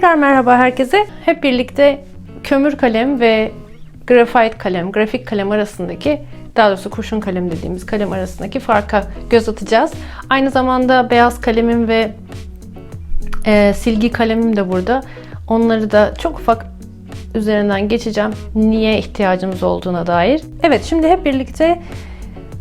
Tekrar merhaba herkese. Hep birlikte kömür kalem ve grafit kalem, grafik kalem arasındaki daha doğrusu kurşun kalem dediğimiz kalem arasındaki farka göz atacağız. Aynı zamanda beyaz kalemim ve e, silgi kalemim de burada. Onları da çok ufak üzerinden geçeceğim. Niye ihtiyacımız olduğuna dair. Evet şimdi hep birlikte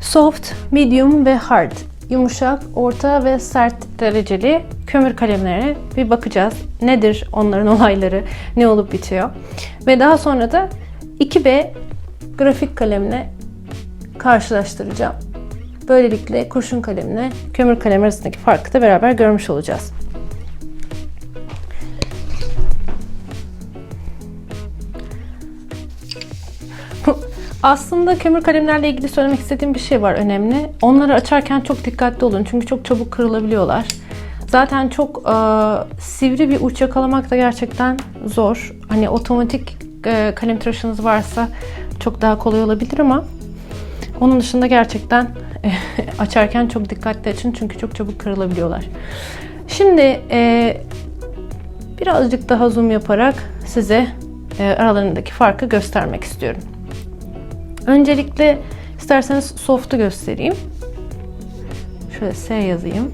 soft, medium ve hard yumuşak, orta ve sert dereceli kömür kalemlerine bir bakacağız. Nedir onların olayları, ne olup bitiyor. Ve daha sonra da 2B grafik kalemle karşılaştıracağım. Böylelikle kurşun kalemle kömür kalem arasındaki farkı da beraber görmüş olacağız. Aslında kömür kalemlerle ilgili söylemek istediğim bir şey var önemli. Onları açarken çok dikkatli olun çünkü çok çabuk kırılabiliyorlar. Zaten çok e, sivri bir uç yakalamak da gerçekten zor. Hani otomatik e, kalem tıraşınız varsa çok daha kolay olabilir ama onun dışında gerçekten e, açarken çok dikkatli açın çünkü çok çabuk kırılabiliyorlar. Şimdi e, birazcık daha zoom yaparak size e, aralarındaki farkı göstermek istiyorum. Öncelikle isterseniz soft'u göstereyim. Şöyle S yazayım.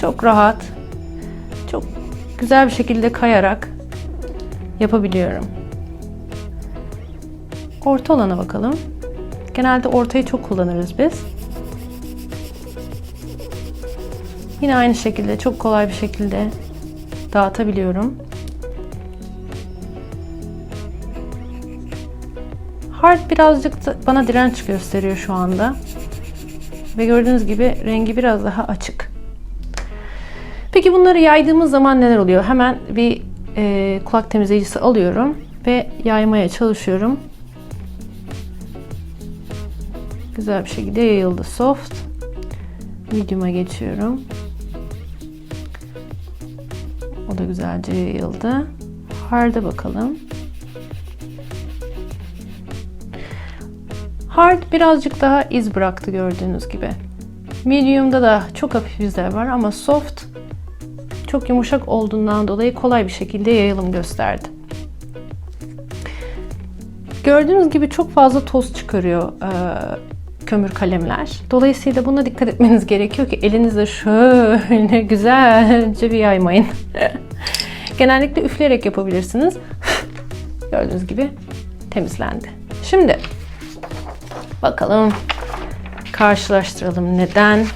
Çok rahat, çok güzel bir şekilde kayarak yapabiliyorum. Orta olana bakalım. Genelde ortayı çok kullanırız biz. Yine aynı şekilde çok kolay bir şekilde dağıtabiliyorum. Hard birazcık bana direnç gösteriyor şu anda. Ve gördüğünüz gibi rengi biraz daha açık. Peki bunları yaydığımız zaman neler oluyor? Hemen bir e, kulak temizleyicisi alıyorum ve yaymaya çalışıyorum. Güzel bir şekilde yayıldı soft. Medium'a geçiyorum. O da güzelce yayıldı. Hard'a bakalım. Hard birazcık daha iz bıraktı gördüğünüz gibi. Medium'da da çok hafif izler var ama soft çok yumuşak olduğundan dolayı kolay bir şekilde yayılım gösterdi. Gördüğünüz gibi çok fazla toz çıkarıyor kömür kalemler. Dolayısıyla buna dikkat etmeniz gerekiyor ki elinizle şöyle güzelce bir yaymayın. Genellikle üfleyerek yapabilirsiniz. Gördüğünüz gibi temizlendi. Şimdi bakalım karşılaştıralım neden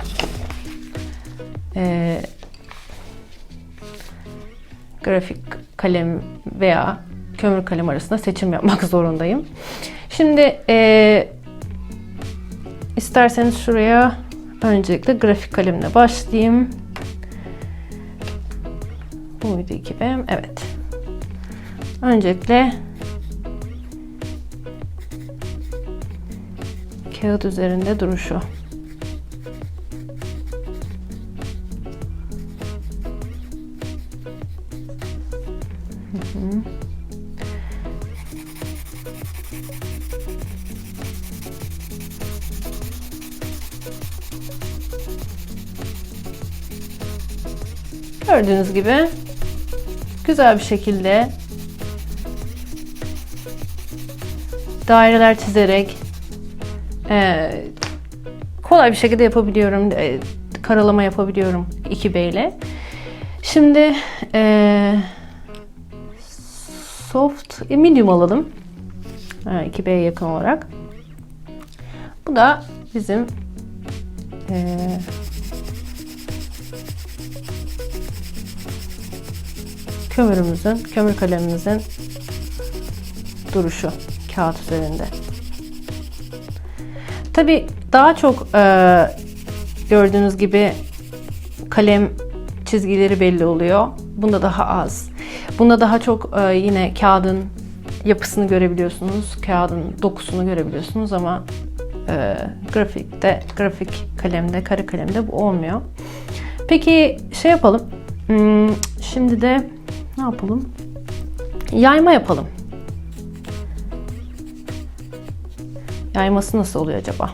e, grafik kalem veya kömür kalem arasında seçim yapmak zorundayım. Şimdi e, İsterseniz şuraya öncelikle grafik kalemle başlayayım. Bu muydu 2B? Evet. Öncelikle kağıt üzerinde duruşu. Hı Gördüğünüz gibi güzel bir şekilde daireler çizerek e, kolay bir şekilde yapabiliyorum. E, karalama yapabiliyorum 2B ile. Şimdi e, soft e, medium alalım. E, 2B'ye yakın olarak. Bu da bizim e, kömürümüzün, kömür kalemimizin duruşu kağıt üzerinde. Tabi daha çok e, gördüğünüz gibi kalem çizgileri belli oluyor. Bunda daha az. Bunda daha çok e, yine kağıdın yapısını görebiliyorsunuz. Kağıdın dokusunu görebiliyorsunuz ama e, grafikte, grafik kalemde, kare kalemde bu olmuyor. Peki şey yapalım. Hmm, şimdi de ne yapalım? Yayma yapalım. Yayması nasıl oluyor acaba?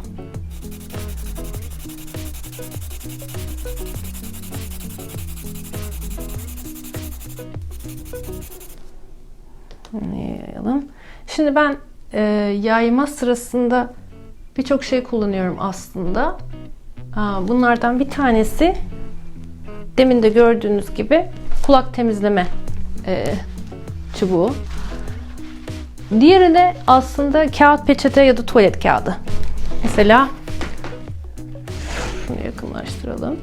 yayalım. Şimdi ben e, yayma sırasında birçok şey kullanıyorum aslında. Bunlardan bir tanesi demin de gördüğünüz gibi kulak temizleme e, çubuğu. Diğeri de aslında kağıt peçete ya da tuvalet kağıdı. Mesela şunu yakınlaştıralım.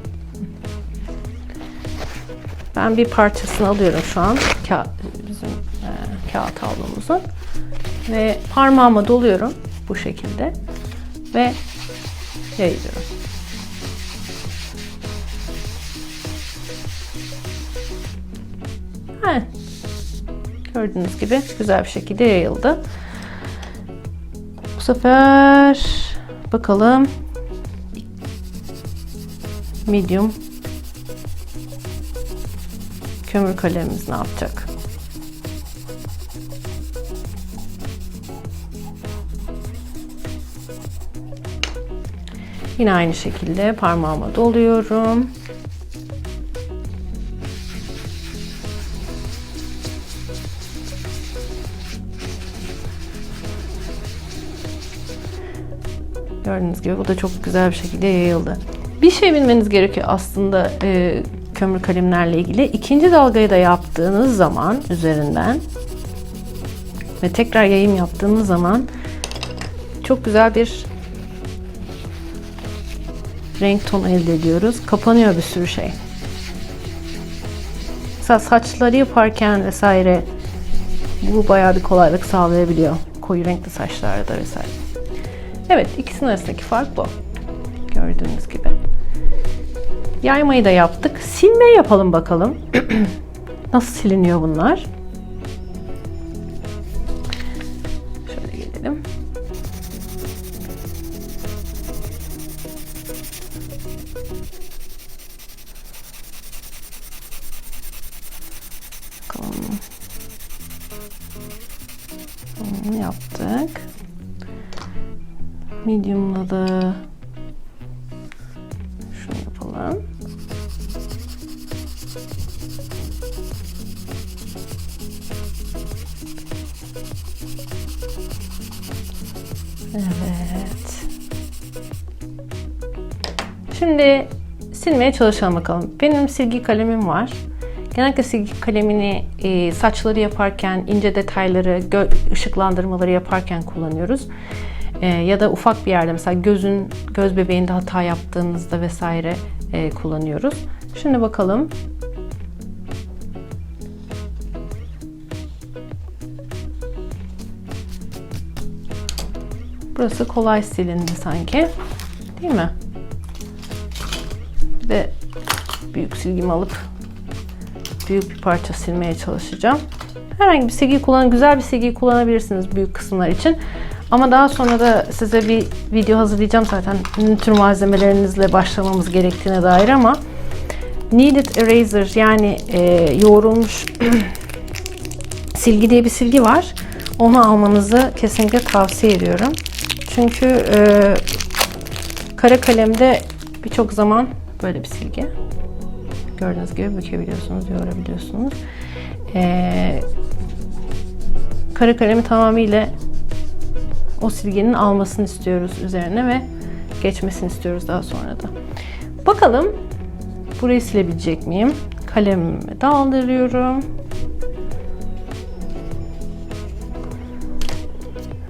Ben bir parçasını alıyorum şu an. Kağıt, bizim e, kağıt havlumuzun. Ve parmağıma doluyorum bu şekilde. Ve yayıyorum. Evet. Gördüğünüz gibi güzel bir şekilde yayıldı. Bu sefer bakalım medium kömür kalemimiz ne yapacak? Yine aynı şekilde parmağıma doluyorum. Gördüğünüz gibi bu da çok güzel bir şekilde yayıldı. Bir şey bilmeniz gerekiyor aslında e, kömür kalemlerle ilgili. İkinci dalgayı da yaptığınız zaman üzerinden ve tekrar yayım yaptığınız zaman çok güzel bir renk tonu elde ediyoruz. Kapanıyor bir sürü şey. Mesela saçları yaparken vesaire bu bayağı bir kolaylık sağlayabiliyor. Koyu renkli saçlarda vesaire. Evet ikisinin arasındaki fark bu. Gördüğünüz gibi. Yaymayı da yaptık. Silmeyi yapalım bakalım. Nasıl siliniyor bunlar? Yapalım. Evet. Şimdi silmeye çalışalım bakalım. Benim silgi kalemim var. Genellikle silgi kalemini e, saçları yaparken, ince detayları, ışıklandırmaları yaparken kullanıyoruz. E, ya da ufak bir yerde mesela gözün göz bebeğinde hata yaptığınızda vesaire e, kullanıyoruz. Şimdi bakalım. Burası kolay silindi sanki. Değil mi? Ve büyük silgimi alıp büyük bir parça silmeye çalışacağım. Herhangi bir silgi kullan, güzel bir silgi kullanabilirsiniz büyük kısımlar için. Ama daha sonra da size bir video hazırlayacağım zaten ne tür malzemelerinizle başlamamız gerektiğine dair ama Kneaded Eraser yani e, yoğrulmuş silgi diye bir silgi var. Onu almanızı kesinlikle tavsiye ediyorum. Çünkü e, kara kalemde birçok zaman böyle bir silgi. Gördüğünüz gibi bükebiliyorsunuz, yoğurabiliyorsunuz. E, kara kalemi tamamıyla o silginin almasını istiyoruz üzerine ve geçmesini istiyoruz daha sonra da. Bakalım burayı silebilecek miyim? Kalemimi daldırıyorum.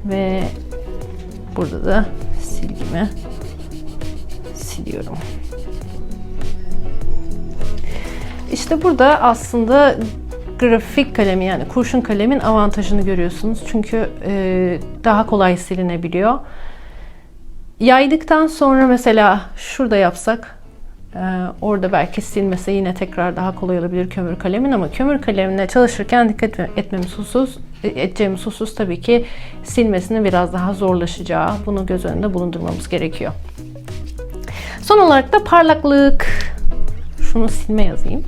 Ve burada da silgimi siliyorum. İşte burada aslında grafik kalemi yani kurşun kalemin avantajını görüyorsunuz. Çünkü e, daha kolay silinebiliyor. Yaydıktan sonra mesela şurada yapsak e, orada belki silmese yine tekrar daha kolay olabilir kömür kalemin ama kömür kalemine çalışırken dikkat etmemiz husus edeceğimiz husus tabii ki silmesinin biraz daha zorlaşacağı. Bunu göz önünde bulundurmamız gerekiyor. Son olarak da parlaklık. Şunu silme yazayım.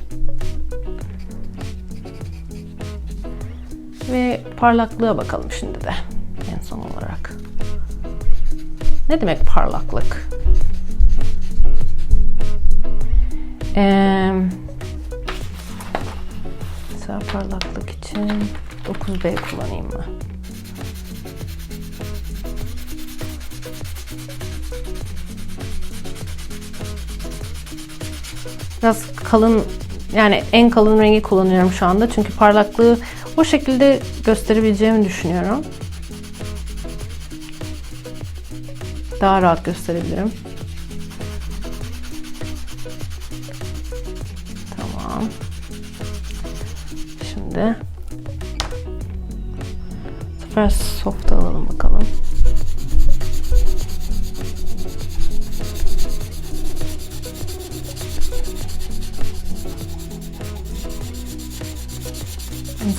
Ve parlaklığa bakalım şimdi de en son olarak. Ne demek parlaklık? Ee, mesela parlaklık için 9B kullanayım mı? Biraz kalın yani en kalın rengi kullanıyorum şu anda. Çünkü parlaklığı o şekilde gösterebileceğimi düşünüyorum. Daha rahat gösterebilirim. Tamam. Şimdi sefer soft alalım bakalım.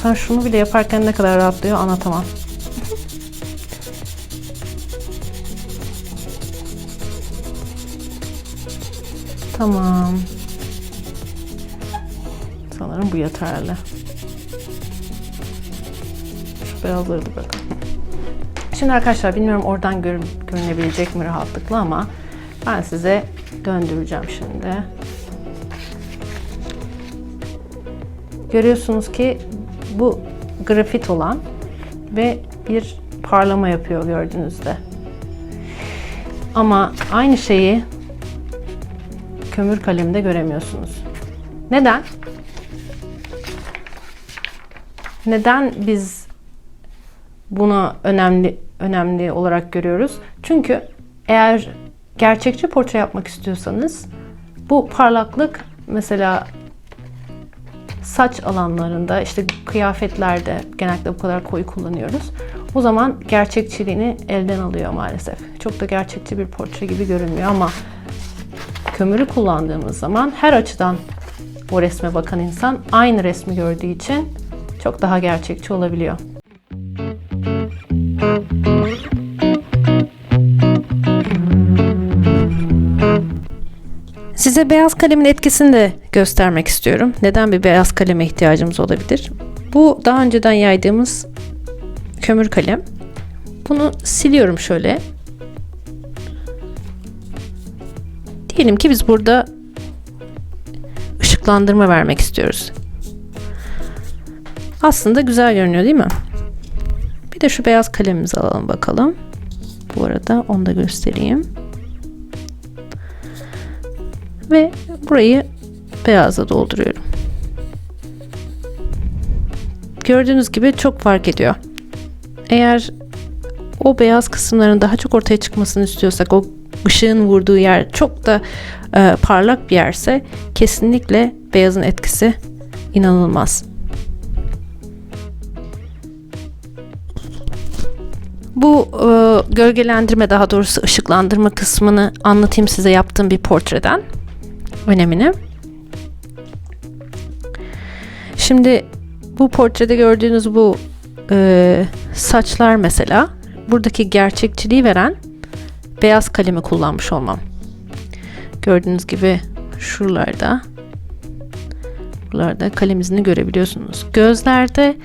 İnsan şunu bile yaparken ne kadar rahatlıyor anlatamam. tamam. Sanırım bu yeterli. Şu beyazları da bırakalım. Şimdi arkadaşlar bilmiyorum oradan görün, görünebilecek mi rahatlıkla ama ben size döndüreceğim şimdi. Görüyorsunuz ki bu grafit olan ve bir parlama yapıyor gördüğünüzde. Ama aynı şeyi kömür kalemde göremiyorsunuz. Neden? Neden biz buna önemli önemli olarak görüyoruz? Çünkü eğer gerçekçi portre yapmak istiyorsanız bu parlaklık mesela saç alanlarında işte kıyafetlerde genellikle bu kadar koyu kullanıyoruz. O zaman gerçekçiliğini elden alıyor maalesef. Çok da gerçekçi bir portre gibi görünmüyor ama kömürü kullandığımız zaman her açıdan o resme bakan insan aynı resmi gördüğü için çok daha gerçekçi olabiliyor. Size beyaz kalemin etkisini de göstermek istiyorum. Neden bir beyaz kaleme ihtiyacımız olabilir? Bu daha önceden yaydığımız kömür kalem. Bunu siliyorum şöyle. Diyelim ki biz burada ışıklandırma vermek istiyoruz. Aslında güzel görünüyor değil mi? Bir de şu beyaz kalemimizi alalım bakalım. Bu arada onu da göstereyim. Ve burayı beyazla dolduruyorum. Gördüğünüz gibi çok fark ediyor. Eğer o beyaz kısımların daha çok ortaya çıkmasını istiyorsak, o ışığın vurduğu yer çok da e, parlak bir yerse kesinlikle beyazın etkisi inanılmaz. Bu e, gölgelendirme daha doğrusu ışıklandırma kısmını anlatayım size yaptığım bir portreden önemini. Şimdi bu portrede gördüğünüz bu e, saçlar mesela buradaki gerçekçiliği veren beyaz kalemi kullanmış olmam. Gördüğünüz gibi şuralarda buralarda kalem izini görebiliyorsunuz. Gözlerde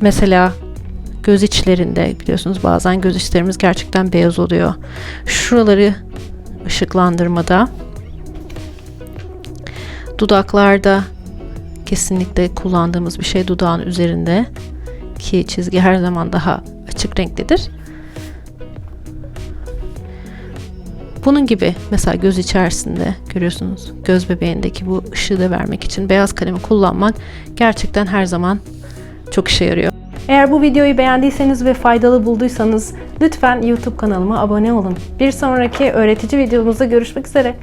mesela göz içlerinde biliyorsunuz bazen göz içlerimiz gerçekten beyaz oluyor. Şuraları ışıklandırmada dudaklarda kesinlikle kullandığımız bir şey dudağın üzerinde ki çizgi her zaman daha açık renklidir. Bunun gibi mesela göz içerisinde görüyorsunuz göz bebeğindeki bu ışığı da vermek için beyaz kalemi kullanmak gerçekten her zaman çok işe yarıyor. Eğer bu videoyu beğendiyseniz ve faydalı bulduysanız lütfen YouTube kanalıma abone olun. Bir sonraki öğretici videomuzda görüşmek üzere.